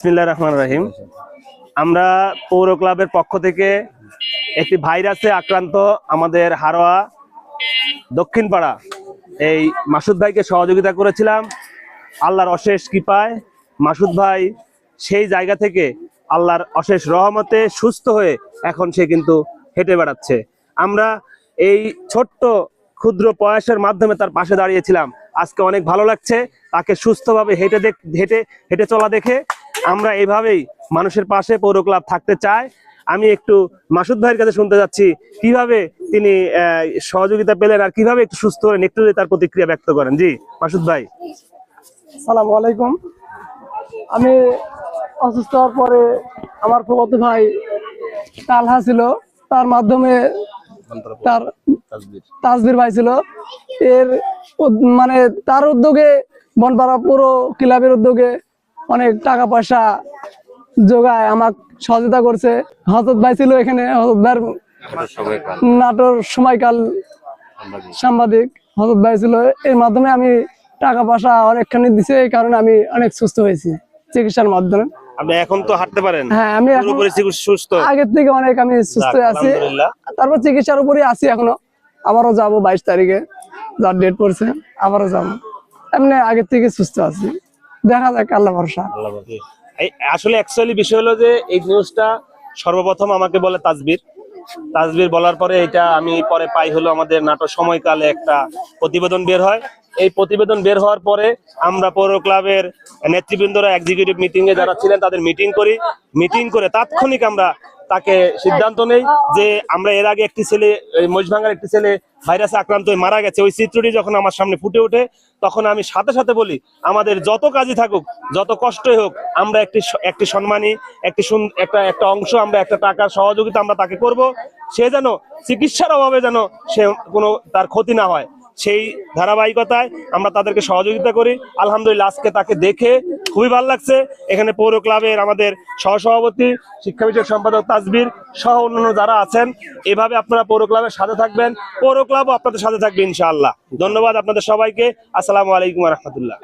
বিসমিল্লাহ রহমান রাহিম। আমরা পৌর ক্লাবের পক্ষ থেকে একটি ভাইরাসে আক্রান্ত আমাদের হারোয়া দক্ষিণপাড়া এই মাসুদ ভাইকে সহযোগিতা করেছিলাম। আল্লাহর অশেষ কৃপায় মাসুদ ভাই সেই জায়গা থেকে আল্লাহর অশেষ রহমতে সুস্থ হয়ে এখন সে কিন্তু হেঁটে বেড়াচ্ছে। আমরা এই ছোট্ট ক্ষুদ্র প্রয়াসের মাধ্যমে তার পাশে দাঁড়িয়েছিলাম। আজকে অনেক ভালো লাগছে। তাকে সুস্থভাবে হেঁটে দেখ হেঁটে হেঁটে চলা দেখে আমরা এইভাবেই মানুষের পাশে পৌর ক্লাব থাকতে চাই। আমি একটু মাসুদ ভাইয়ের কাছে শুনতে যাচ্ছি, কীভাবে তিনি সহযোগিতা পেলেন আর কীভাবে একটু সুস্থ হলেন, একটু তার প্রতিক্রিয়া ব্যক্ত করেন। জি, মাসুদ ভাই। সালাম আলাইকুম। আমি অসুস্থ হওয়ার পরে আমার ফুফাতো ভাই তালহা ছিল, তার মাধ্যমে তার তাজবির ভাই ছিল। এর মানে তার উদ্যোগে বনপাড়া পুরো ক্লাবের উদ্যোগে অনেক টাকা পয়সা যোগায় আমাকে সহযোগিতা করছে। হজরত ভাই ছিল এখানে হজরত ভাইয়ের নাটোর সময়কাল সাংবাদিক। হজরত ভাই ছিল এর মাধ্যমে আমি টাকা পয়সা অনেকখানি দিছে এই কারণে আমি অনেক সুস্থ হয়েছি চিকিৎসার মাধ্যমে। আপনি এখন তো হাঁটতে পারেন হ্যাঁ আমি সুস্থ। আগের থেকে অনেক আমি সুস্থ আছি। তারপর চিকিৎসার উপরই আছি এখনও। আবারও যাব বাইশ তারিখে যার ডেট পড়ছে আবারও যাব। এমনি আগের থেকে সুস্থ আছি। দেখা যাক, আল্লাহ ভরসা। আসলে অ্যাকচুয়ালি বিষয় হলো যে এই নিউজটা সর্বপ্রথম আমাকে বলে তাজবির। তাজবির বলার পরে এটা আমি পরে পাই হলো আমাদের নাটক সময়কালে একটা প্রতিবেদন বের হয়। এই প্রতিবেদন বের হওয়ার পরে আমরা পৌর ক্লাবের নেতৃবৃন্দরা এক্সিকিউটিভ মিটিং এ যারা ছিলেন, তাদের মিটিং করি। মিটিং করে তাৎক্ষণিক আমরা তাকে সিদ্ধান্ত নেই যে আমরা এর আগে একটি ছেলে মহিষভাঙ্গার একটি ছেলে ভাইরাসে আক্রান্ত হয়ে মারা গেছে। ওই চিত্রটি যখন আমার সামনে ফুটে ওঠে, তখন আমি সাথে সাথে বলি, আমাদের যত কাজই থাকুক, যত কষ্টই হোক, আমরা একটি একটি সম্মানী, একটি একটা একটা অংশ, আমরা একটা টাকার সহযোগিতা আমরা তাকে করব। সে যেন চিকিৎসার অভাবে যেন সে কোনো তার ক্ষতি না হয়। সেই ধারাবাহিকতায় আমরা তাদেরকে সহযোগিতা করি। আলহামদুলিল্লাহ, আজকে তাকে দেখে খুবই ভালো লাগছে। এখানে পৌর ক্লাবের আমাদের সহসভাপতি, শিক্ষা বিষয়ক সম্পাদক তাজবির সহ অন্যান্য যারা আছেন, এভাবে আপনারা পৌর ক্লাবের সাথে থাকবেন। পৌর ক্লাবও আপনাদের সাথে থাকবে ইনশাআল্লাহ। ধন্যবাদ আপনাদের সবাইকে। আসসালামু আলাইকুম রহমতুল্লাহ।